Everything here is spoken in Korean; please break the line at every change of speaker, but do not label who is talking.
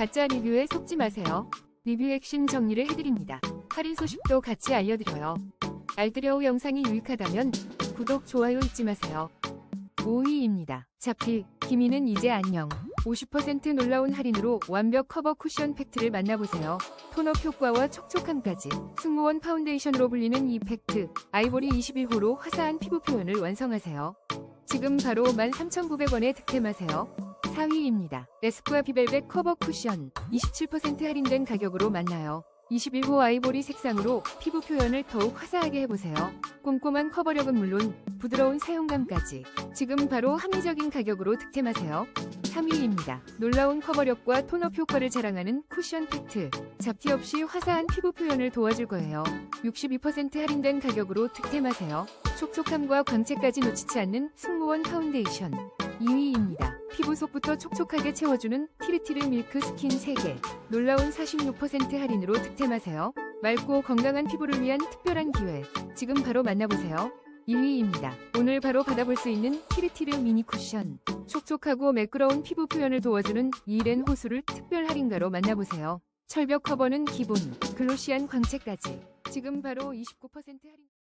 가짜 리뷰에 속지 마세요. 리뷰 핵심 정리를 해드립니다. 할인 소식도 같이 알려드려요. 알뜰여우 영상이 유익하다면 구독, 좋아요 잊지 마세요. 5위입니다. 자피, 기미는 이제 안녕. 50% 놀라운 할인으로 완벽 커버 쿠션 팩트를 만나보세요. 톤업 효과와 촉촉함까지 승무원 파운데이션으로 불리는 이 팩트 아이보리 21호로 화사한 피부 표현을 완성하세요. 지금 바로 13,900원에 득템하세요. 4위입니다. 레스쿠아 비벨벳 커버 쿠션 27% 할인된 가격으로 만나요. 21호 아이보리 색상으로 피부 표현을 더욱 화사하게 해보세요. 꼼꼼한 커버력은 물론 부드러운 사용감까지 지금 바로 합리적인 가격으로 득템하세요. 3위입니다. 놀라운 커버력과 톤업 효과를 자랑하는 쿠션 팩트. 잡티 없이 화사한 피부 표현을 도와줄 거예요. 62% 할인된 가격으로 득템하세요. 촉촉함과 광채까지 놓치지 않는 승무원 파운데이션. 2위입니다. 피부 속부터 촉촉하게 채워주는 티르티르 밀크 스킨 3개. 놀라운 46% 할인으로 득템하세요. 맑고 건강한 피부를 위한 특별한 기회. 지금 바로 만나보세요. 1위입니다. 오늘 바로 받아볼 수 있는 티르티르 미니 쿠션. 촉촉하고 매끄러운 피부 표현을 도와주는 이렌 호수를 특별 할인가로 만나보세요. 철벽 커버는 기본, 글로시한 광채까지. 지금 바로 29% 할인.